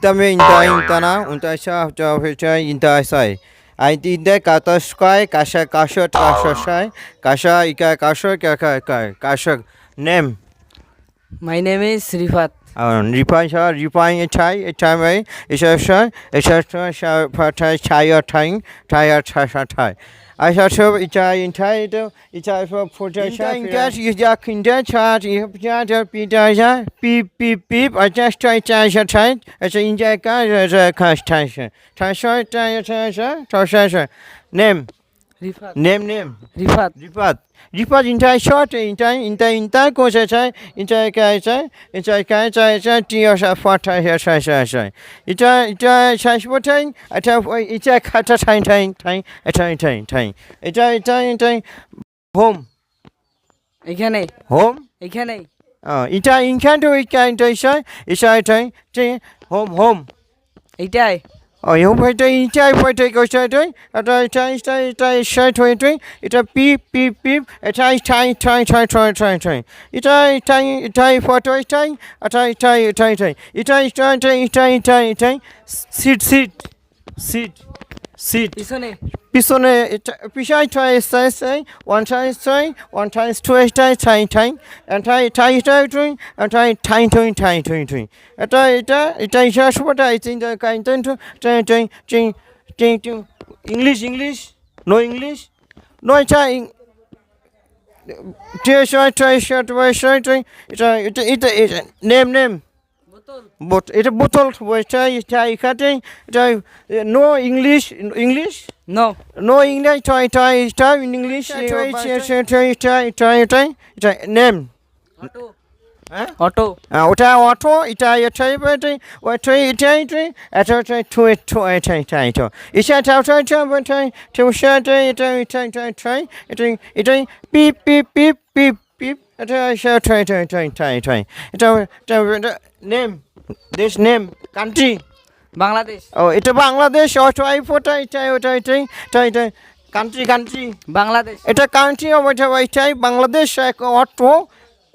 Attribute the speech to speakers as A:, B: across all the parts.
A: Dame inta intana unta sha ja fecha inta sai. I did the kata sky kasha kasha sai kasha ika kasha kaka ka kasha name.
B: My name is Rifat.
A: রিফাইন সার রিফাইন ঠাই ঠাই ভাই এসব সার এসব ঠাই ছাই আর ঠাই ঠাই আর ঠাই ঠাই আচ্ছা সব ইচ্ছা ইচ্ছা এটা ইচ্ছা সব ফোটা ইচ্ছা ইচ্ছা খিনটা ছাট ইচ্ছা পিটা ইচ্ছা পিপ পিপ পিপ আচ্ছা স্টাই চাই সা ছাই আচ্ছা ইঞ্জাই কাজ খাস ঠাই সা ঠাই সা ঠাই সা ঠাই সা name name name.
B: Rifat.
A: Rifat. Rifat ইন্টাই short ইন্টাই ইন্টাই ইন্টাই কোষে চাই ইন্টাই কাই চাই ইন্টাই কাই চাই চাই টি আসা ফাটাই হাসাই সাই সাই ইটা ইটা সাইস বটাই এটা ইটা খাটা টাই ঠাই ঠাই এটা ইটাই ঠাই এটা এটা ইটাই হোম।
B: এখানে।
A: হোম?
B: এখানে।
A: ইটা ইনখান তো ইটা ইটাই সাই ইসা ইটাই হোম হোম।
B: এটাই
A: এও ফাইটাই ইটাই ফাইটাই কইছে এটাই এটা এটা এটা এটা সাইট হয়ে এটাই এটা পি পি পি এটা ঠাই ঠাই ঠাই ঠাই ঠাই ঠাই এটা ইটাই ইটাই ফটো ইটাই এটা এটাই এটাই এটাই ইটাই এটা এটা ইটাই ইটাই এটাই সিট সিট সিট সিট
B: পিছনে
A: পিছনে পিছাই ঠাই চাই চাই ওৱান ঠাই চাই ওৱান ঠাই টুৱেই ঠাই ঠাই ঠাই এঠাই ঠাই ঠাই থুই এঠাই ঠাই থুই ঠাই থুই থুই এটা এটা এটা ইচ্ছা সবটা আইছে কাইন্টেন টু ঠাই ঠাই চিং চিং চিং English English no English no ইচ্ছা টিয়ে ছয় ঠাই ছয় টুয়াই ছয় ঠাই এটা এটা এটা এটা নেম নেম এটা বোতল এটা no English English
B: no
A: no English এটা ইংলিশ নেম
B: অটো
A: ওটা অটো এটা এটাই এটাই ওটাই এটাই এটা এটাই ঠু এটা এটা এটা এটা এটা এটা এটা এটা এটাই এটাই পিপ পিপ পিপ পিপ নেম দেশ নেম কান্ট্রি
B: বাংলাদেশ
A: ও এটা বাংলাদেশ ফোটাই কান্ট্রি
B: বাংলাদেশ
A: এটা কান্ট্রি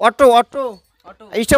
A: অটো অটো অটো এটা